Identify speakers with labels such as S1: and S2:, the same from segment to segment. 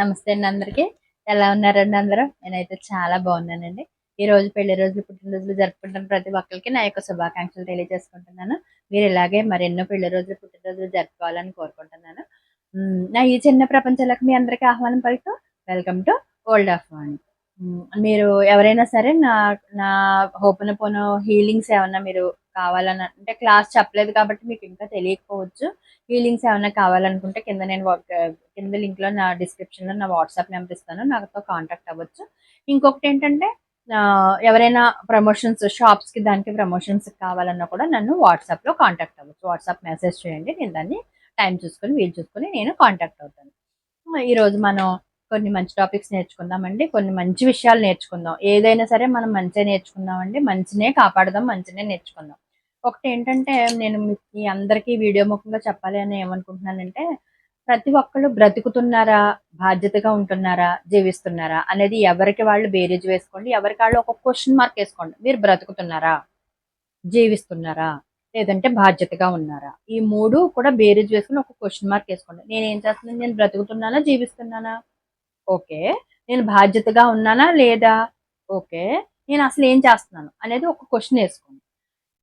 S1: నమస్తే అండి అందరికి. ఎలా ఉన్నారండి అందరూ? నేనైతే చాలా బాగున్నానండి. ఈ రోజు పెళ్ళి రోజులు పుట్టినరోజులు జరుపుకుంటున్న ప్రతి ఒక్కరికి నా యొక్క శుభాకాంక్షలు తెలియజేసుకుంటున్నాను. మీరు ఇలాగే మరెన్నో పెళ్ళి రోజులు పుట్టినరోజులు జరుపుకోవాలని కోరుకుంటున్నాను. నా ఈ చిన్న ప్రపంచాలకు మీ అందరికీ ఆహ్వానం పలుకుతూ welcome to old of one మీరు ఎవరైనా సరే నా నా హోపన పోను హీలింగ్స్ ఏమన్నా మీరు కావాలని అంటే క్లాస్ చెప్పలేదు కాబట్టి మీకు ఇంకా తెలియకపోవచ్చు. హీలింగ్స్ ఏమైనా కావాలనుకుంటే కింద నేను కింద లింక్లో నా డిస్క్రిప్షన్లో నా వాట్సాప్ నెంబర్ ఇస్తాను. నాతో కాంటాక్ట్ అవ్వచ్చు. ఇంకొకటి ఏంటంటే ఎవరైనా ప్రమోషన్స్ షాప్స్కి దానికి ప్రమోషన్స్ కావాలన్నా కూడా నన్ను వాట్సాప్లో కాంటాక్ట్ అవ్వచ్చు. వాట్సాప్ మెసేజ్ చేయండి. నేను దాన్ని టైం చూసుకొని వీలు చూసుకొని నేను కాంటాక్ట్ అవుతాను. ఈ రోజు మనం కొన్ని మంచి టాపిక్స్ నేర్చుకుందామండి. కొన్ని మంచి విషయాలు నేర్చుకుందాం. ఏదైనా సరే మనం మంచిగా నేర్చుకుందామండి. మంచినే కాపాడదాం. మంచినే నేర్చుకుందాం. ఒకటి ఏంటంటే నేను మీ- అందరికీ వీడియో ముఖంగా చెప్పాలి అని ఏమనుకుంటున్నానంటే ప్రతి ఒక్కళ్ళు బ్రతుకుతున్నారా బాధ్యతగా ఉంటున్నారా జీవిస్తున్నారా అనేది ఎవరికి వాళ్ళు బేరేజ్ వేసుకోండి ఎవరికి వాళ్ళు ఒక క్వశ్చన్ మార్క్ వేసుకోండి. మీరు బ్రతుకుతున్నారా జీవిస్తున్నారా లేదంటే బాధ్యతగా ఉన్నారా? ఈ మూడు కూడా బేరీజ్ వేసుకుని ఒక క్వశ్చన్ మార్క్ వేసుకోండి. నేను ఏం చేస్తున్నాను? నేను బ్రతుకుతున్నానా జీవిస్తున్నానా? ఓకే. నేను బాధ్యతగా ఉన్నానా లేదా? ఓకే. నేను అసలు ఏం చేస్తున్నాను అనేది ఒక క్వశ్చన్ వేసుకోండి.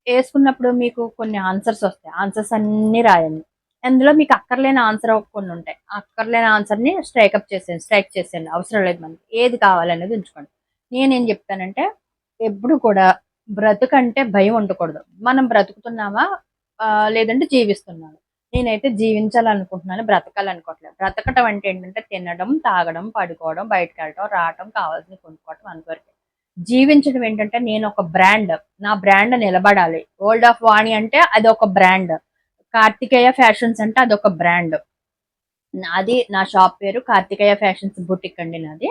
S1: వేసుకున్నప్పుడు మీకు కొన్ని ఆన్సర్స్ వస్తాయి. ఆన్సర్స్ అన్ని రాయండి. అందులో మీకు అక్కర్లేని ఆన్సర్ కొన్ని ఉంటాయి. అక్కర్లేని ఆన్సర్ని స్ట్రైకప్ చేసేయండి. స్ట్రైక్ చేసేయండి. అవసరం లేదు మనకి. ఏది కావాలనేది ఉంచుకోండి. నేనేం చెప్తానంటే ఎప్పుడు కూడా బ్రతుకంటే భయం ఉండకూడదు. మనం బ్రతుకుతున్నామా లేదంటే జీవిస్తున్నాము? నేనైతే జీవించాలనుకుంటున్నాను బ్రతకాలనుకోవట్లేదు. బ్రతకటం అంటే ఏంటంటే తినడం తాగడం పడుకోవడం బయటకు వెళ్ళడం రావడం కావాల్సింది కొనుక్కోవడం అంతవరకు. జీవించడం ఏంటంటే నేను ఒక బ్రాండ్ నా బ్రాండ్ నిలబడాలి. ఓల్డ్ ఆఫ్ వాణి అంటే అది ఒక బ్రాండ్. కార్తికేయ ఫ్యాషన్స్ అంటే అదొక బ్రాండ్. నాది నా షాప్ పేరు కార్తికేయ ఫ్యాషన్స్ బుటిక్ అండి నాది.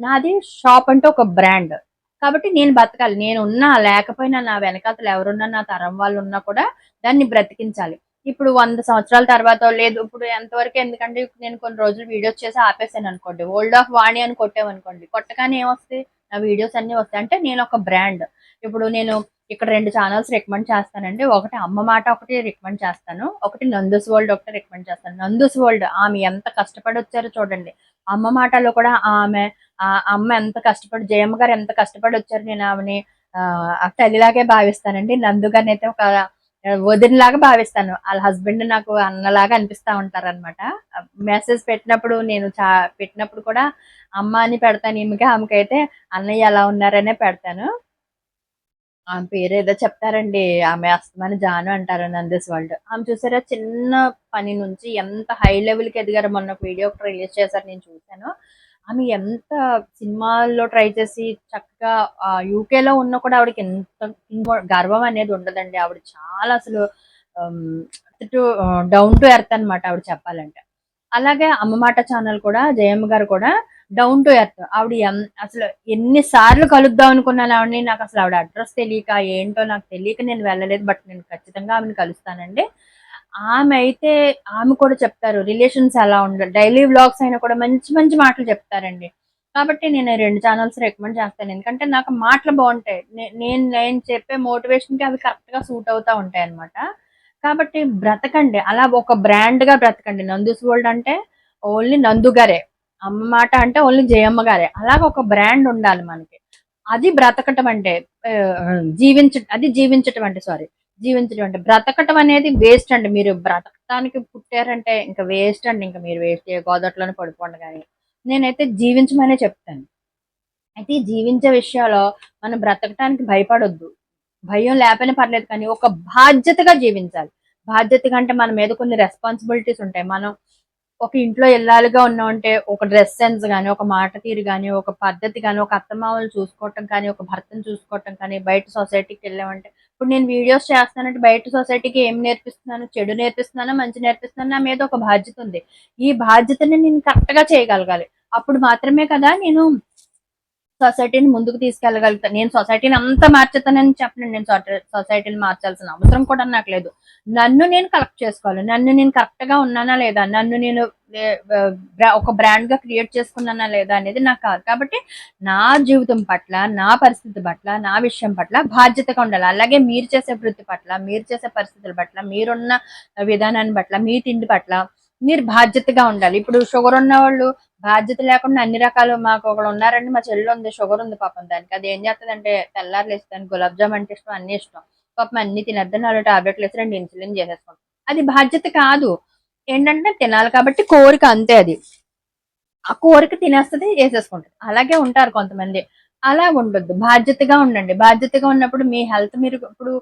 S1: నాది షాప్ అంటే ఒక బ్రాండ్. కాబట్టి నేను బతకాలి. నేను ఉన్నా లేకపోయినా నా వెనకాతలు ఎవరున్నా నా తరం వాళ్ళు ఉన్నా కూడా దాన్ని బ్రతికించాలి. ఇప్పుడు వంద సంవత్సరాల తర్వాత లేదు ఇప్పుడు ఎంతవరకు ఎందుకంటే నేను కొన్ని రోజులు వీడియోస్ చేసి ఆపేసాను అనుకోండి. ఓల్డ్ ఆఫ్ వాణి అని కొట్టామనుకోండి. కొట్టగానే ఏమొస్తాయి వీడియోస్ అన్ని వస్తాయి. అంటే నేను ఒక బ్రాండ్ ఇప్పుడు నేను ఇక్కడ రెండు ఛానల్స్ రికమెండ్ చేస్తానండి. ఒకటి అమ్మ మాట ఒకటి రికమెండ్ చేస్తాను. ఒకటి నందుస్ వరల్డ్ ఒకటి రికమెండ్ చేస్తాను. నందుస్ వరల్డ్ ఆమె ఎంత కష్టపడి వచ్చారో చూడండి. అమ్మ మాటలో కూడా ఆమె అమ్మ ఎంత కష్టపడి జయమ్మ గారు ఎంత కష్టపడి వచ్చారు నేను ఆమెని ఆ, తల్లిలాగే భావిస్తానండి. నందు గారిని అయితే ఒక వదినలాగా భావిస్తాను. వాళ్ళ హస్బెండ్ నాకు అన్నలాగా అనిపిస్తా ఉంటారు అనమాట మెసేజ్ పెట్టినప్పుడు నేను చా పెట్టినప్పుడు కూడా అమ్మ అని పెడతాను ఈమెకి ఆమెకైతే అన్నయ్య ఎలా ఉన్నారనే పెడతాను. ఆమె పేరు ఏదో చెప్తారండి ఆమె అస్తమాని జాను అంటారు నందిస్ వరల్డ్. ఆమె చూసారా చిన్న పని నుంచి ఎంత హై లెవెల్కి ఎదిగారో మొన్న ఒక వీడియో ఒకటి రిలీజ్ చేశారు నేను చూశాను. ఆమె ఎంత సినిమాల్లో ట్రై చేసి చక్కగా యూకే లో ఉన్న కూడా ఆవిడకి ఎంత గర్వం అనేది ఉండదండి. ఆవిడ చాలా అసలు డౌన్ టు ఎర్త్ అన్నమాట ఆవిడ చెప్పాలంటే. అలాగే అమ్మమాట ఛానల్ కూడా జయమ్మ గారు కూడా డౌన్ టు ఎర్త్ ఆవిడ అసలు ఎన్నిసార్లు కలుద్దాం అనుకున్నాను ఆవిడని నాకు అసలు ఆవిడ అడ్రస్ తెలియక ఏంటో నాకు తెలియక నేను వెళ్ళలేదు. బట్ నేను ఖచ్చితంగా ఆమెను కలుస్తానండి. ఆమె అయితే ఆమె కూడా చెప్తారు రిలేషన్స్ ఎలా ఉండాలి డైలీ వ్లాగ్స్ అయినా కూడా మంచి మంచి మాటలు చెప్తారండి. కాబట్టి నేను రెండు ఛానల్స్ రికమెండ్ చేస్తాను. ఎందుకంటే నాకు మాటలు బాగుంటాయి. నే- నేను నేను చెప్పే మోటివేషన్కి అవి కరెక్ట్గా సూట్ అవుతా ఉంటాయి అన్నమాట. కాబట్టి బ్రతకండి. అలా ఒక బ్రాండ్గా బ్రతకండి. నందుస్ వరల్డ్ అంటే ఓన్లీ నందు గారే. అమ్మ మాట అంటే ఓన్లీ జయమ్మ గారే. అలాగ ఒక బ్రాండ్ ఉండాలి మనకి. అది బ్రతకటం అంటే జీవించ అది జీవించటం అంటే సారీ జీవించడం అంటే బ్రతకటం అనేది వేస్ట్ అండి. మీరు బ్రతకటానికి పుట్టారంటే ఇంకా వేస్ట్ అండి. ఇంకా మీరు వేస్ట్ గోదట్లోనే పడిపోండి కానీ. నేనైతే జీవించమనే చెప్తాను. అయితే ఈ జీవించే విషయాల్లో మనం బ్రతకటానికి భయపడొద్దు. భయం లేకపోయినా పర్లేదు కానీ ఒక బాధ్యతగా జీవించాలి. బాధ్యతగా అంటే మన మీద కొన్ని రెస్పాన్సిబిలిటీస్ ఉంటాయి. మనం ఒక ఇంట్లో ఇల్లాలుగా ఉన్నామంటే ఒక డ్రెస్ సెన్స్ కానీ ఒక మాట తీరు కానీ ఒక పద్ధతి కానీ ఒక అత్తమామలు చూసుకోవటం కానీ ఒక భర్తను చూసుకోవటం కానీ బయట సొసైటీకి వెళ్ళామంటే ఇప్పుడు నేను వీడియోస్ చేస్తానంటే బయట సొసైటీకి ఏం నేర్పిస్తున్నాను? చెడు నేర్పిస్తున్నానో? మంచి నేర్పిస్తున్నాను? నా మీద ఒక బాధ్యత ఉంది. ఈ బాధ్యతని నేను కరెక్ట్గా చేయగలగాలి. అప్పుడు మాత్రమే కదా నేను సొసైటీని ముందుకు తీసుకెళ్ళగలుగుతాను నేను సొసైటీని అంతా మార్చుతానని చెప్పను నేను సొసైటీని మార్చాల్సిన అవసరం కూడా నాకు లేదు నన్ను నేను కలెక్ట్ చేసుకోవాలి నన్ను నేను కరెక్ట్గా ఉన్నానా లేదా నన్ను నేను ఒక బ్రాండ్గా క్రియేట్ చేసుకున్నానా లేదా అనేది నాకు కాదు. కాబట్టి నా జీవితం పట్ల నా పరిస్థితి పట్ల నా విషయం పట్ల బాధ్యతగా ఉండాలి. అలాగే మీరు చేసే వృత్తి పట్ల మీరు చేసే పరిస్థితుల పట్ల మీరున్న విధానాన్ని పట్ల మీ తిండి పట్ల మీరు బాధ్యతగా ఉండాలి. ఇప్పుడు షుగర్ ఉన్న వాళ్ళు బాధ్యత లేకుండా అన్ని రకాలు మాకు ఒకడు ఉన్నారండి మా చెల్లి ఉంది షుగర్ ఉంది పాపం దానికి. అది ఏం చేస్తుందంటే తెల్లారులు వేస్తాను గులాబ్ జామ్ అంటే ఇష్టం అన్ని ఇష్టం. పాపం అన్ని తినద్దని వాళ్ళు టాబ్లెట్లు వేసి రెండు ఇన్సులిన్ చేసేసుకుంటాం. అది బాధ్యత కాదు. ఏంటంటే తినాలి కాబట్టి కోరిక అంతే అది. ఆ కోరిక తినేస్తుంది వేసేసుకుంటుంది. అలాగే ఉంటారు కొంతమంది. అలా ఉండొద్దు. బాధ్యతగా ఉండండి. బాధ్యతగా ఉన్నప్పుడు మీ హెల్త్ మీరు ఇప్పుడు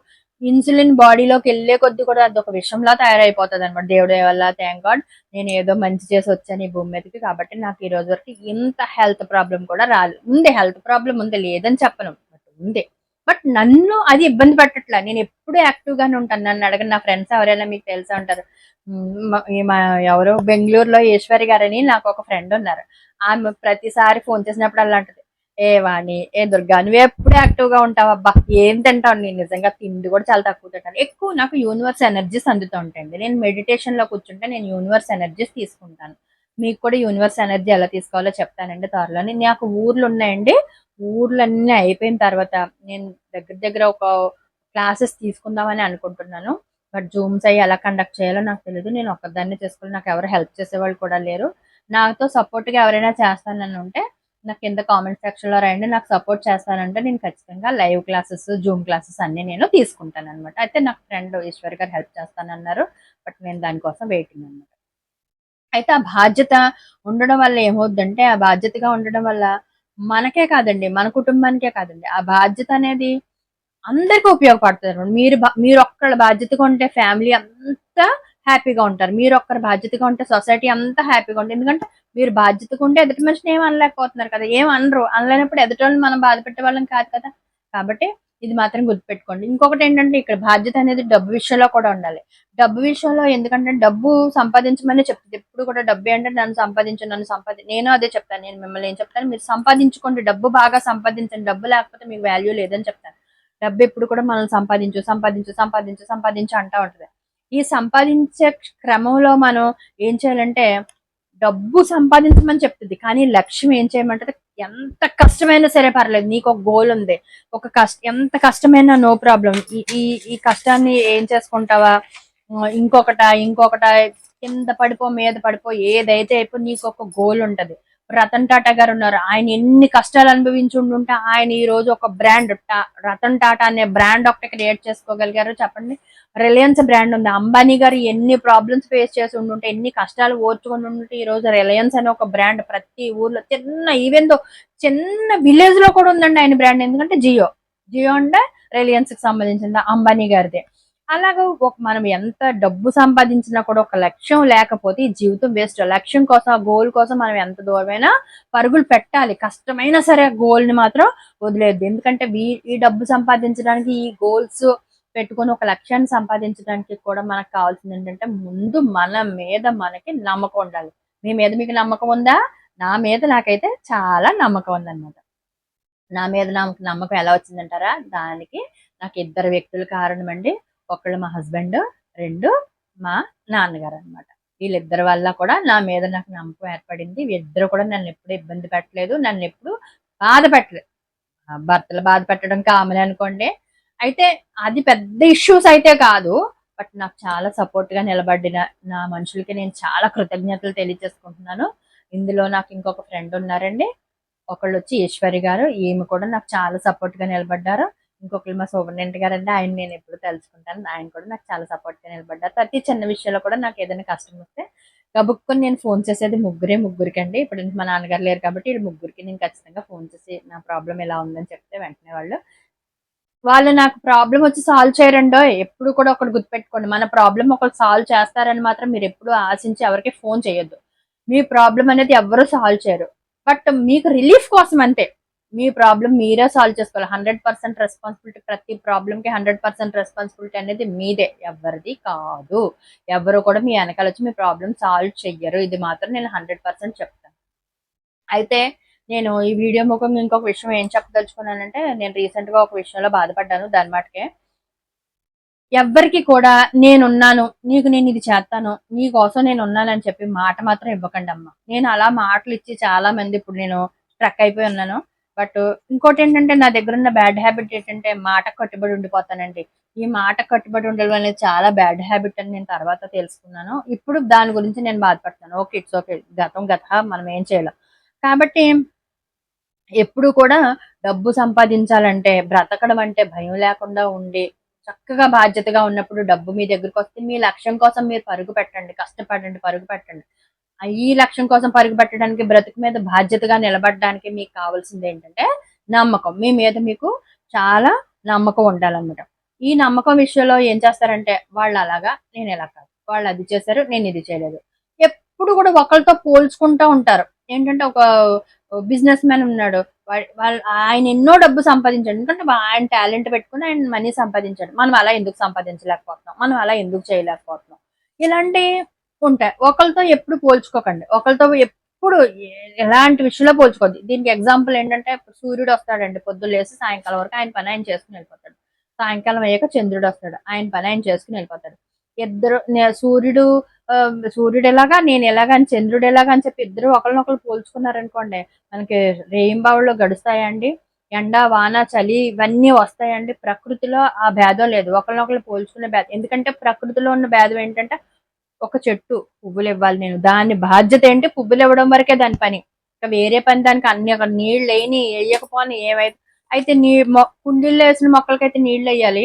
S1: ఇన్సులిన్ బాడీలోకి వెళ్ళే కొద్ది కూడా అది ఒక విషయంలా తయారైపోతుంది అనమాట దేవుడి వల్ల థ్యాంక్ గాడ్ నేను ఏదో మంచి చేసి వచ్చాను ఈ భూమి మీదకి కాబట్టి నాకు ఈ రోజు వరకు ఇంత హెల్త్ ప్రాబ్లం కూడా రాలేదు ఉంది హెల్త్ ప్రాబ్లం ఉంది లేదని చెప్పను. బట్ ఉంది. బట్ నన్ను అది ఇబ్బంది పెట్టట్లా. నేను ఎప్పుడు యాక్టివ్ గానే ఉంటాను. నన్ను అడగని నా ఫ్రెండ్స్ ఎవరైనా మీకు తెలిసే ఉంటారు. మా- ఎవరో ఎవరు బెంగళూరులో ఈశ్వరి గారని నాకు ఒక ఫ్రెండ్ ఉన్నారు. ఆమె ప్రతిసారి ఫోన్ చేసినప్పుడు అలాంటిది. ఏ వాణి ఏ దుర్గా నువ్వు ఎప్పుడు యాక్టివ్గా ఉంటావు అబ్బా ఏం తింటావు? నేను నిజంగా తిండి కూడా చాలా తక్కువ తింటాను. ఎక్కువ నాకు యూనివర్స్ ఎనర్జీస్ అందుతూ ఉంటాయండి నేను మెడిటేషన్లో కూర్చుంటే నేను యూనివర్స్ ఎనర్జీస్ తీసుకుంటాను. మీకు కూడా యూనివర్స్ ఎనర్జీ ఎలా తీసుకోవాలో చెప్తానండి త్వరలోని. నాకు ఊర్లు ఉన్నాయండి. ఊర్లన్నీ అయిపోయిన తర్వాత నేను దగ్గర దగ్గర ఒక క్లాసెస్ తీసుకుందామని అనుకుంటున్నాను. బట్ జూమ్స్ అయ్యి ఎలా కండక్ట్ చేయాలో నాకు తెలియదు నేను ఒక్కదాన్ని చేసుకోవాలి నాకు ఎవరు హెల్ప్ చేసేవాళ్ళు కూడా లేరు. నాతో సపోర్ట్గా ఎవరైనా చేస్తానని ఉంటే నాకు కింద కామెంట్ సెక్షన్లో రాయండి నాకు సపోర్ట్ చేస్తానంటే నేను ఖచ్చితంగా లైవ్ క్లాసెస్ జూమ్ క్లాసెస్ అన్ని నేను తీసుకుంటాను అనమాట అయితే నాకు ఫ్రెండ్ ఈశ్వర్ గారు హెల్ప్ చేస్తానన్నారు బట్ నేను దానికోసం వెయిటింగ్ అనమాట అయితే ఆ బాధ్యత ఉండడం వల్ల ఏమవుద్దంటే ఆ బాధ్యతగా ఉండడం వల్ల మనకే కాదండి మన కుటుంబానికే కాదండి. ఆ బాధ్యత అనేది అందరికీ ఉపయోగపడుతుంది మీరు మీరు ఒక్కళ్ళ బాధ్యతగా ఉంటే ఫ్యామిలీ అంతా హ్యాపీగా ఉంటారు. మీరు ఒక్కరు బాధ్యతగా ఉంటే సొసైటీ అంతా హ్యాపీగా ఉంటుంది. ఎందుకంటే మీరు బాధ్యతగా ఉంటే ఎదుటి మనిషిని ఏం అనలేకపోతున్నారు కదా. ఏం అనరు. అనలేనప్పుడు ఎదుటి వాళ్ళని మనం బాధ పెట్టే వాళ్ళం కాదు కదా. కాబట్టి ఇది మాత్రం గుర్తుపెట్టుకోండి. ఇంకొకటి ఏంటంటే ఇక్కడ బాధ్యత అనేది డబ్బు విషయంలో కూడా ఉండాలి. డబ్బు విషయంలో ఎందుకంటే డబ్బు సంపాదించమని చెప్తుంది. ఎప్పుడు కూడా డబ్బు అంటే నన్ను సంపాదించు నన్ను సంపాది నేను అదే చెప్తాను. నేను మిమ్మల్ని ఏం చెప్తాను? మీరు సంపాదించుకోండి. డబ్బు బాగా సంపాదించండి. డబ్బు లేకపోతే మీకు వాల్యూ లేదని చెప్తాను. డబ్బు ఎప్పుడు కూడా మనం సంపాదించు సంపాదించు సంపాదించు సంపాదించు అంటా ఉంటది. ఈ సంపాదించే క్రమంలో మనం ఏం చేయాలంటే డబ్బు సంపాదించమని చెప్తుంది. కానీ లక్ష్యం ఏం చేయమంటది? ఎంత కష్టమైనా సరే పర్లేదు. నీకు ఒక గోల్ ఉంది. ఒక కష్ట ఎంత కష్టమైనా నో ప్రాబ్లం ఈ ఈ ఈ కష్టాన్ని ఏం చేసుకుంటావా? ఇంకొకట ఇంకొకట కింద పడిపో మీద పడిపో ఏదైతే అయిపో నీకు ఒక గోల్ ఉంటది. రతన్ టాటా గారు ఉన్నారు. ఆయన ఎన్ని కష్టాలు అనుభవించి ఉండుంటే ఆయన ఈ రోజు ఒక బ్రాండ్ రతన్ టాటా అనే బ్రాండ్ ఒకటి క్రియేట్ చేసుకోగలిగారు. చెప్పండి. రిలయన్స్ బ్రాండ్ ఉంది. అంబానీ గారు ఎన్ని ప్రాబ్లమ్స్ ఫేస్ చేసి ఉండుంటే ఎన్ని కష్టాలు ఓర్చుకుని ఉండుంటే ఈ రోజు రిలయన్స్ అనే ఒక బ్రాండ్ ప్రతి ఊర్లో చిన్న ఈవెన్ దో చిన్న విలేజ్లో కూడా ఉందండి ఆయన బ్రాండ్. ఎందుకంటే జియో. జియో అంటే రిలయన్స్కి సంబంధించింది అంబానీ గారిదే. అలాగే ఒక మనం ఎంత డబ్బు సంపాదించినా కూడా ఒక లక్ష్యం లేకపోతే ఈ జీవితం వేస్ట్. లక్ష్యం కోసం ఆ గోల్ కోసం మనం ఎంత దూరమైనా పరుగులు పెట్టాలి. కష్టమైనా సరే గోల్ని మాత్రం వదిలేదు ఎందుకంటే ఈ డబ్బు సంపాదించడానికి ఈ గోల్స్ పెట్టుకొని ఒక లక్ష్యాన్ని సంపాదించడానికి కూడా మనకు కావాల్సింది ఏంటంటే ముందు మన మీద మనకి నమ్మకం ఉండాలి. మీ మీద మీకు నమ్మకం ఉందా? నా మీద నాకైతే చాలా నమ్మకం ఉందన్నమాట. నా మీద నాకు నమ్మకం ఎలా వచ్చిందంటారా? దానికి నాకు ఇద్దరు వ్యక్తులు కారణం అండి. ఒకళ్ళు మా హస్బెండ్ రెండు మా నాన్నగారు అన్నమాట వీళ్ళిద్దరి వల్ల కూడా నా మీద నాకు నమ్మకం ఏర్పడింది. వీళ్ళిద్దరు కూడా నన్ను ఎప్పుడు ఇబ్బంది పెట్టలేదు. నన్ను ఎప్పుడు బాధ పెట్టలేదు. భర్తలు బాధ పెట్టడం కామన్ అనుకోండి. అయితే అది పెద్ద ఇష్యూస్ అయితే కాదు. బట్ నాకు చాలా సపోర్ట్గా నిలబడిన నా మనుషులకి నేను చాలా కృతజ్ఞతలు తెలియజేసుకుంటున్నాను. ఇందులో నాకు ఇంకొక ఫ్రెండ్ ఉన్నారండి. ఒకళ్ళు వచ్చి ఈశ్వరి గారు. ఈమె కూడా నాకు చాలా సపోర్ట్గా నిలబడ్డారు. ఇంకొకరు మా సూపరింటెండెంట్ గారు అంటే ఆయన నేను ఎప్పుడు తెలుసుకుంటాను ఆయన కూడా నాకు చాలా సపోర్ట్గా నిలబడ్డారు. ప్రతి చిన్న విషయంలో కూడా నాకు ఏదైనా కష్టం వస్తే గబుక్కుని నేను ఫోన్ చేసేది ముగ్గురే ముగ్గురికి అండి ఇప్పుడు మా నాన్నగారు లేరు కాబట్టి వీళ్ళు ముగ్గురికి నేను ఖచ్చితంగా ఫోన్ చేసి నా ప్రాబ్లం ఎలా ఉందని చెప్తే వెంటనే వాళ్ళు వాళ్ళు నాకు ప్రాబ్లం వచ్చి సాల్వ్ చేయరండో ఎప్పుడు కూడా ఒకటి గుర్తుపెట్టుకోండి. మన ప్రాబ్లం ఒకరు సాల్వ్ చేస్తారని మాత్రం మీరు ఎప్పుడు ఆశించి ఎవరికి ఫోన్ చేయొద్దు. మీ ప్రాబ్లం అనేది ఎవరు సాల్వ్ చేయరు. బట్ మీకు రిలీఫ్ కోసం అంతే. మీ ప్రాబ్లం మీరే సాల్వ్ చేసుకోవాలి. హండ్రెడ్ పర్సెంట్ రెస్పాన్సిబిలిటీ ప్రతి ప్రాబ్లంకి హండ్రెడ్ పర్సెంట్ రెస్పాన్సిబిలిటీ అనేది మీదే. ఎవరిది కాదు. ఎవరు కూడా మీ వెనకాల వచ్చి మీ ప్రాబ్లం సాల్వ్ చెయ్యరు. ఇది మాత్రం నేను హండ్రెడ్ పర్సెంట్ చెప్తాను. అయితే నేను ఈ వీడియో ముఖంగా ఇంకొక విషయం ఏం చెప్పదలుచుకున్నానంటే నేను రీసెంట్గా ఒక విషయంలో బాధపడ్డాను దాని మాటకే. ఎవ్వరికి కూడా నేనున్నాను నీకు నేను ఇది చేస్తాను నీ కోసం నేను ఉన్నానని చెప్పి మాట మాత్రం ఇవ్వకండి అమ్మ నేను అలా మాటలు ఇచ్చి చాలా మంది ఇప్పుడు నేను స్ట్రక్ అయిపోయి ఉన్నాను. బట్ ఇంకోటి ఏంటంటే నా దగ్గర ఉన్న బ్యాడ్ హ్యాబిట్ ఏంటంటే మాట కట్టుబడి ఉండిపోతానండి. ఈ మాట కట్టుబడి ఉండడం అనేది చాలా బ్యాడ్ హ్యాబిట్ అని నేను తర్వాత తెలుసుకున్నాను. ఇప్పుడు దాని గురించి నేను బాధపడతాను. Okay it's okay. గతం గత మనం ఏం చేయలేం. కాబట్టి ఎప్పుడు కూడా డబ్బు సంపాదించాలంటే బ్రతకడం అంటే భయం లేకుండా ఉండి చక్కగా బాధ్యతగా ఉన్నప్పుడు డబ్బు మీ దగ్గరకు వస్తే మీ లక్ష్యం కోసం మీరు పరుగు పెట్టండి కష్టపడండి పరుగు పెట్టండి. ఈ లక్ష్యం కోసం పరుగు పెట్టడానికి బ్రతుకు మీద బాధ్యతగా నిలబడడానికి మీకు కావాల్సింది ఏంటంటే నమ్మకం. మీ మీద మీకు చాలా నమ్మకం ఉండాలన్నమాట. ఈ నమ్మకం విషయంలో ఏం చేస్తారంటే వాళ్ళు అలాగా నేను ఎలా కాదు. వాళ్ళు అది చేశారు నేను ఇది చేయలేదు. ఎప్పుడు కూడా ఒకరితో పోల్చుకుంటూ ఉంటారు. ఏంటంటే ఒక బిజినెస్ మ్యాన్ ఉన్నాడు. వాళ్ళు వాళ్ళ ఆయన ఎన్నో డబ్బు సంపాదించాడు. ఎందుకంటే ఆయన టాలెంట్ పెట్టుకుని ఆయన మనీ సంపాదించాడు. మనం అలా ఎందుకు సంపాదించలేకపోతున్నాం? మనం అలా ఎందుకు చేయలేకపోతున్నాం? ఇలాంటి ఉంటాయి ఒకరితో ఎప్పుడు పోల్చుకోకండి. ఒకరితో ఎప్పుడు ఎలాంటి విషయంలో పోల్చుకోవద్దు. దీనికి ఎగ్జాంపుల్ ఏంటంటే సూర్యుడు వస్తాడండి. పొద్దున్న లేసి సాయంకాలం వరకు ఆయన పని ఆయన చేసుకుని వెళ్ళిపోతాడు. సాయంకాలం అయ్యాక చంద్రుడు వస్తాడు. ఆయన పని ఆయన చేసుకుని వెళ్ళిపోతాడు. ఇద్దరు సూర్యుడు సూర్యుడు ఎలాగా నేను ఎలాగా అని చంద్రుడు ఎలాగా అని చెప్పి ఇద్దరు ఒకరినొకరు పోల్చుకున్నారనుకోండి మనకి రేయింబావుల్లో గడుస్తాయండి. ఎండ వాన చలి ఇవన్నీ వస్తాయండి. ప్రకృతిలో ఆ భేదం లేదు. ఒకరినొకరు పోల్చుకునే భేదం. ఎందుకంటే ప్రకృతిలో ఉన్న భేదం ఏంటంటే ఒక చెట్టు పువ్వులు ఇవ్వాలి నేను. దాని బాధ్యత ఏంటి? పువ్వులు ఇవ్వడం వరకే దాని పని. ఇంకా వేరే పని దానికి అన్ని అక్కడ నీళ్ళు వేయని వేయకపోని ఏమైతే అయితే నీ మొ కుండీల్లో వేసిన మొక్కలకైతే నీళ్ళు వేయాలి.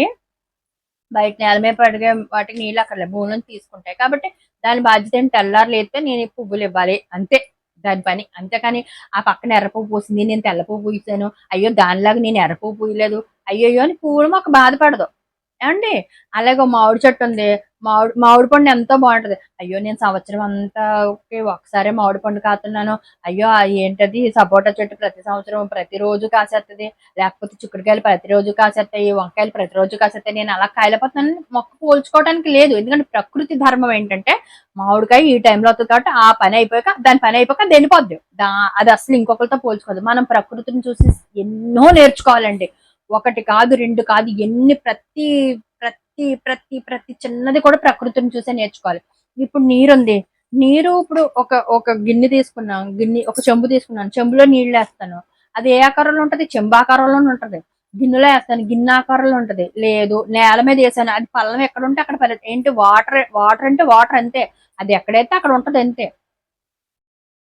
S1: బయట నేల మీద పడిగే వాటికి నీళ్ళు అక్కడ భూములను తీసుకుంటాయి. కాబట్టి దాని బాధ్యత ఏంటి? తెల్లారు లేస్తే నేను పువ్వులు ఇవ్వాలి అంతే. దాని పని. అంతేకాని ఆ పక్కన ఎర్ర పువ్వు పూసింది నేను తెల్ల పువ్వు పూసాను. అయ్యో దానిలాగా నేను ఎర్ర పువ్వు పూయలేదు. అయ్యో అని పువ్వులు మాకు బాధపడదు. ఏమండి? అలాగే మామిడి చెట్టు ఉంది. మామిడి మామిడి పండు ఎంతో బాగుంటది. అయ్యో నేను సంవత్సరం అంతా ఒకసారి మామిడి పండు కాతున్నాను అయ్యో ఏంటది? సపోటా చెట్టు ప్రతి సంవత్సరం ప్రతిరోజు కాసేస్తుంది లేకపోతే చిక్కుడుకాయలు ప్రతిరోజు కాసేస్తాయి వంకాయలు ప్రతిరోజు కాసేస్తాయి నేను అలా కాయలపోతున్నాను మొక్క పోల్చుకోవడానికి లేదు. ఎందుకంటే ప్రకృతి ధర్మం ఏంటంటే మామిడికాయ ఈ టైంలో అవుతుంది కాబట్టి ఆ పని అయిపోయాక దాని పని అయిపోయాక దెనిపోద్ది అది అసలు ఇంకొకరితో పోల్చుకోదు. మనం ప్రకృతిని చూసి ఎన్నో నేర్చుకోవాలండి. ఒకటి కాదు రెండు కాదు ఎన్ని ప్రతి ప్రతి ప్రతి ప్రతి చిన్నది కూడా ప్రకృతిని చూసే నేర్చుకోవాలి. ఇప్పుడు నీరు ఉంది. నీరు ఇప్పుడు ఒక ఒక గిన్నె తీసుకున్నాం గిన్నె ఒక చెంబు తీసుకున్నాను. చెంబులో నీళ్ళు వేస్తాను. అది ఏ ఆకారంలో ఉంటది? చెంబు ఆకారంలోనే ఉంటది. గిన్నెలో వేస్తాను. గిన్నె ఆకారంలో ఉంటది. లేదు నేల మీద వేసాను. అది పల్లం ఎక్కడ ఉంటే అక్కడ పరి- ఏంటి? వాటర్ వాటర్ అంటే వాటర్ అంతే. అది ఎక్కడైతే అక్కడ ఉంటది అంతే.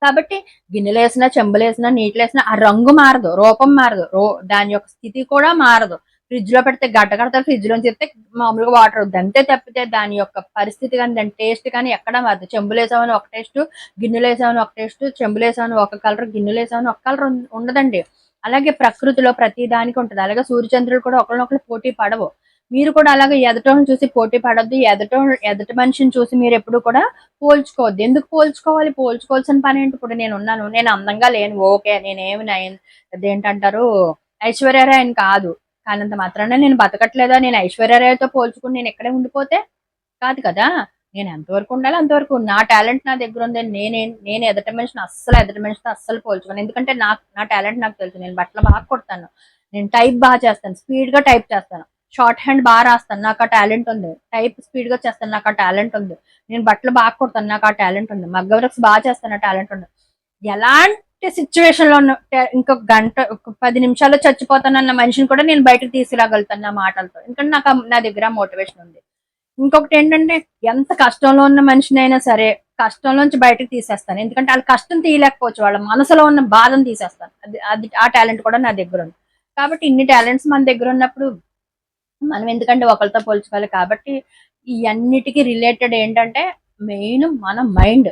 S1: కాబట్టి గిన్నెలు వేసినా నీటిలేసినా నీటిలో వేసినా ఆ రంగు మారదు రూపం మారదు రో దాని యొక్క స్థితి కూడా మారదు. ఫ్రిడ్జ్లో పెడితే గడ్డ కడతారు ఫ్రిడ్జ్లో చెప్తే మామూలుగా వాటర్ దంతే అంతే తప్పితే దాని యొక్క పరిస్థితి కానీ దాని టేస్ట్ కానీ ఎక్కడ మారదు. చెంబులేసామని ఒక టేస్ట్ గిన్నెలు వేసామని ఒక టేస్ట్ చెంబులేసామని ఒక కలర్ గిన్నెలు వేసామని ఒక కలర్ ఉండదండి. అలాగే ప్రకృతిలో ప్రతి దానికి ఉంటుంది. అలాగే సూర్యచంద్రుడు కూడా ఒకరినొకరు పోటీ పడవు. మీరు కూడా అలాగే ఎదటోని చూసి పోటీ పడొద్దు ఎదటో ఎదటి మనిషిని చూసి మీరు ఎప్పుడు కూడా పోల్చుకోవద్దు. ఎందుకు పోల్చుకోవాలి? పోల్చుకోవాల్సిన పని ఏంటి? ఇప్పుడు నేను ఉన్నాను. నేను అందంగా లేను. ఓకే నేనేమి నయన్ అదేంటంటారు? ఐశ్వర్యరాయని కాదు. కానంత మాత్రాన నేను బతకట్లేదా? నేను ఐశ్వర్యరాయతో పోల్చుకుని నేను ఎక్కడే ఉండిపోతే కాదు కదా? నేను ఎంతవరకు ఉండాలి అంతవరకు. నా టాలెంట్ నా దగ్గర ఉంది. నేనే నేను ఎదటి మనిషిని అస్సలు ఎదటి మనిషితో అస్సలు పోల్చుకోను. ఎందుకంటే నాకు నా టాలెంట్ నాకు తెలుసు. నేను బట్టలు బాగా కొడతాను. నేను టైప్ బాగా చేస్తాను. స్పీడ్గా టైప్ చేస్తాను. షార్ట్ హ్యాండ్ బాగా రాస్తాను నాకు ఆ టాలెంట్ ఉంది. టైప్ స్పీడ్గా చేస్తాను నాకు ఆ టాలెంట్ ఉంది. నేను బట్టలు బాగా కొడతాను నాకు ఆ టాలెంట్ ఉంది. మగ్గ వర్క్స్ బాగా చేస్తాను ఆ టాలెంట్ ఉంది. ఎలాంటి సిచ్యువేషన్లో ఇంకొక గంట ఒక పది నిమిషాల్లో చచ్చిపోతానన్న మనిషిని కూడా నేను బయటకు తీసుకురాగలుగుతాను నా మాటలతో. ఎందుకంటే నాకు నా దగ్గర మోటివేషన్ ఉంది. ఇంకొకటి ఏంటంటే ఎంత కష్టంలో ఉన్న మనిషినైనా సరే కష్టంలోంచి బయటకు తీసేస్తాను. ఎందుకంటే వాళ్ళ కష్టం తీయలేకపోవచ్చు వాళ్ళ మనసులో ఉన్న బాధను తీసేస్తాను. అది అది ఆ టాలెంట్ కూడా నా దగ్గర ఉంది. కాబట్టి ఇన్ని టాలెంట్స్ మన దగ్గర ఉన్నప్పుడు మనం ఎందుకంటే ఒకరితో పోల్చుకోవాలి కాబట్టి ఈ రిలేటెడ్ ఏంటంటే మెయిన్ మన మైండ్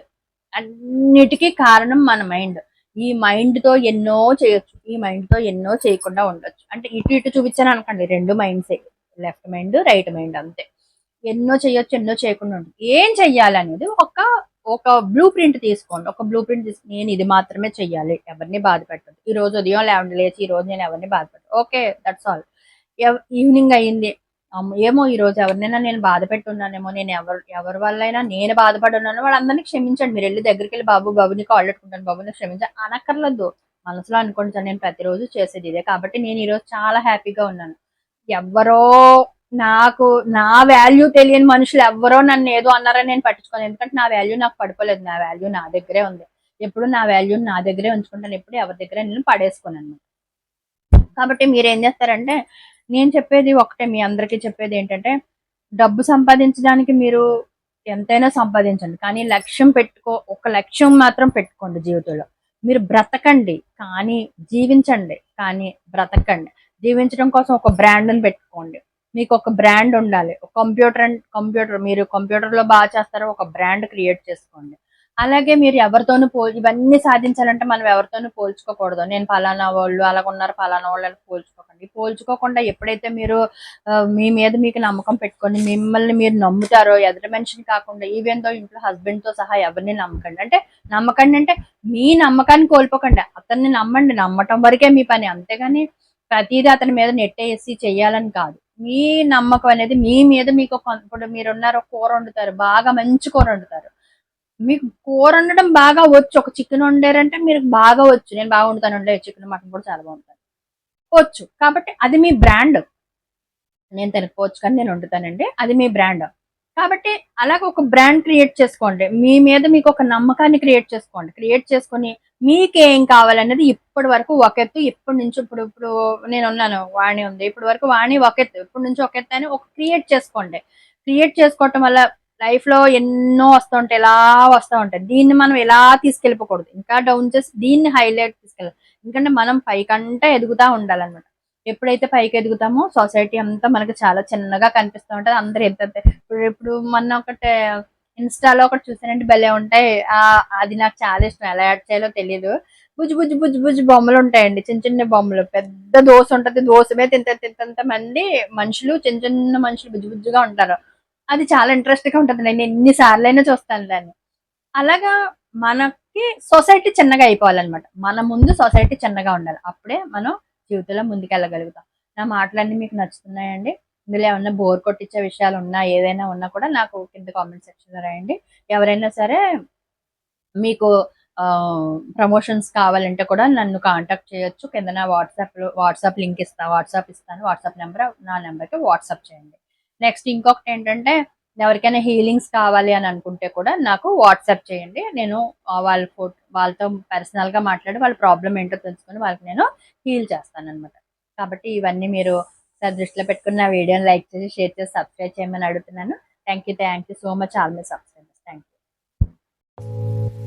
S1: అన్నిటికీ కారణం మన మైండ్ ఈ మైండ్తో ఎన్నో చేయొచ్చు. ఈ మైండ్తో ఎన్నో చేయకుండా ఉండొచ్చు. అంటే ఇటు ఇటు చూపించాను అనుకోండి రెండు మైండ్సే లెఫ్ట్ మైండ్ రైట్ మైండ్ అంతే. ఎన్నో చేయొచ్చు ఎన్నో చేయకుండా ఉండదు ఏం చెయ్యాలి అనేది ఒక ఒక బ్లూ ప్రింట్ తీసుకోండి. ఒక బ్లూ ప్రింట్ తీసుకుని నేను ఇది మాత్రమే చెయ్యాలి. ఎవరిని బాధ పెట్టదు ఈ రోజు ఉదయం లేవండి లేచి ఈ రోజు నేను ఎవరిని బాధ పెట్టదు ఓకే దట్స్ ఆల్ ఈవినింగ్ అయ్యింది ఏమో ఈ రోజు ఎవరినైనా నేను బాధ పెట్టున్నానేమో నేను ఎవరు ఎవరి వల్ల అయినా నేను బాధపడి ఉన్నాను వాళ్ళందరినీ క్షమించండి. మీరు వెళ్ళి దగ్గరికి వెళ్ళి బాబు బాబుని కాల్ పెట్టుకుంటాను బాబుని క్షమించండి అనక్కర్లేదు. మనసులో అనుకుంటాను నేను ప్రతిరోజు చేసేది ఇదే. కాబట్టి నేను ఈరోజు చాలా హ్యాపీగా ఉన్నాను. ఎవరో నాకు నా వాల్యూ తెలియని మనుషులు ఎవరో నన్ను ఏదో అన్నారని నేను పట్టించుకోను. ఎందుకంటే నా వాల్యూ నాకు పడిపోలేదు. నా వాల్యూ నా దగ్గరే ఉంది. ఎప్పుడు నా వాల్యూ నా దగ్గరే ఉంచుకుంటాను. ఎప్పుడు ఎవరి దగ్గర నేను పడేసుకోను అనమాట కాబట్టి మీరు ఏం చేస్తారంటే నేను చెప్పేది ఒకటే మీ అందరికీ చెప్పేది ఏంటంటే డబ్బు సంపాదించడానికి మీరు ఎంతైనా సంపాదించండి కానీ లక్ష్యం పెట్టుకో ఒక లక్ష్యం మాత్రం పెట్టుకోండి జీవితంలో. మీరు బ్రతకండి కానీ జీవించండి కానీ బ్రతకండి. జీవించడం కోసం ఒక బ్రాండ్ని పెట్టుకోండి. మీకు ఒక బ్రాండ్ ఉండాలి. కంప్యూటర్ అండ్ కంప్యూటర్ మీరు కంప్యూటర్లో బాగా చేస్తారో ఒక బ్రాండ్ క్రియేట్ చేసుకోండి. అలాగే మీరు ఎవరితోనూ పో ఇవన్నీ సాధించాలంటే మనం ఎవరితోనూ పోల్చుకోకూడదు. నేను ఫలానా వాళ్ళు అలాగ ఉన్నారు ఫలానా వాళ్ళు పోల్చుకోకండి. పోల్చుకోకుండా ఎప్పుడైతే మీరు మీ మీద మీకు నమ్మకం పెట్టుకొని మిమ్మల్ని మీరు నమ్ముతారో ఎదుటి మనిషిని కాకుండా ఈవెన్తో ఇంట్లో హస్బెండ్తో సహా ఎవరిని నమ్మకండి. అంటే నమ్మకండి అంటే మీ నమ్మకాన్ని కోల్పోకండి. అతన్ని నమ్మండి. నమ్మటం వరకే మీ పని. అంతేగాని ప్రతిదీ అతని మీద నెట్టేసి చెయ్యాలని కాదు. మీ నమ్మకం అనేది మీ మీద మీకు ఇప్పుడు మీరు ఉన్నారు కూర వండుతారు బాగా మంచి కూర వండుతారు. మీకు కూర వండడం బాగా వచ్చు. ఒక చికెన్ వండారంటే మీరు బాగా వచ్చు. నేను బాగా వండుతాను. వండే చికెన్ మటన్ కూడా చాలా బాగుంటుంది. వచ్చు. కాబట్టి అది మీ బ్రాండ్ నేను తినకపోవచ్చు కానీ నేను వండుతానండి. అది మీ బ్రాండ్ కాబట్టి అలాగే ఒక బ్రాండ్ క్రియేట్ చేసుకోండి. మీ మీద మీకు ఒక నమ్మకాన్ని క్రియేట్ చేసుకోండి. క్రియేట్ చేసుకొని మీకేం కావాలనేది ఇప్పటి వరకు ఒక ఎత్తు. ఇప్పటి నుంచి ఇప్పుడు ఇప్పుడు నేను ఉన్నాను. వాణి ఉంది. ఇప్పటి వరకు వాణి ఒక ఎత్తు. ఇప్పటి నుంచి ఒక ఎత్తు అని ఒక క్రియేట్ చేసుకోండి. క్రియేట్ చేసుకోవటం వల్ల లైఫ్లో ఎన్నో వస్తూ ఉంటాయి ఎలా వస్తూ ఉంటాయి. దీన్ని మనం ఎలా తీసుకెళ్ళిపోకూడదు. ఇంకా డౌన్ చేసి దీన్ని హైలైట్ తీసుకెళ్ళాలి. ఎందుకంటే మనం పైకంటే ఎదుగుతా ఉండాలన్నమాట. ఎప్పుడైతే పైకి ఎదుగుతామో సొసైటీ అంతా మనకి చాలా చిన్నగా కనిపిస్తూ ఉంటుంది. అందరు ఎంత ఇప్పుడు ఇప్పుడు మొన్న ఒకటి ఇన్స్టాలో ఒకటి చూసానంటే భలే ఉంటాయి. ఆ అది నాకు చాలా ఇష్టం. ఎలా యాడ్ చేయాలో తెలియదు బుజ్జు బుజ్జు బుజ్జు బుజ్జు బొమ్మలు ఉంటాయండి. చిన్న చిన్న బొమ్మలు. పెద్ద దోశ ఉంటది. దోశ మీద తింత తింతంత మంది మనుషులు చిన్న చిన్న మనుషులు బుజ్జు బుజ్జుగా ఉంటారు. అది చాలా ఇంట్రెస్ట్గా ఉంటుంది. నేను ఎన్నిసార్లు అయినా చూస్తాను దాన్ని. అలాగా మనకి సొసైటీ చిన్నగా అయిపోవాలన్నమాట. మన ముందు సొసైటీ చిన్నగా ఉండాలి. అప్పుడే మనం జీవితంలో ముందుకెళ్ళగలుగుతాం. నా మాటలన్నీ మీకు నచ్చుతున్నాయండి. ఇందులో ఏమన్నా బోర్ కొట్టించే విషయాలు ఉన్నా ఏదైనా ఉన్నా కూడా నాకు కింద కామెంట్ సెక్షన్లో రాయండి. ఎవరైనా సరే మీకు ప్రమోషన్స్ కావాలంటే కూడా నన్ను కాంటాక్ట్ చేయొచ్చు. కింద నా వాట్సాప్ వాట్సాప్ లింక్ ఇస్తాను వాట్సాప్ ఇస్తాను. వాట్సాప్ నెంబర్ నా నెంబర్కి వాట్సాప్ చేయండి. నెక్స్ట్ ఇంకొకటి ఏంటంటే ఎవరికైనా హీలింగ్స్ కావాలి అని అనుకుంటే కూడా నాకు వాట్సాప్ చేయండి. నేను వాళ్ళ ఫోటో వాళ్ళతో పర్సనల్గా మాట్లాడి వాళ్ళ ప్రాబ్లం ఏంటో తెలుసుకొని వాళ్ళకి నేను హీల్ చేస్తాను అనమాట కాబట్టి ఇవన్నీ మీరు దృష్టిలో పెట్టుకున్న వీడియోని లైక్ చేసి షేర్ చేసి సబ్స్క్రైబ్ చేయమని అడుగుతున్నాను. Thank you thank you so much all my subscribers thank you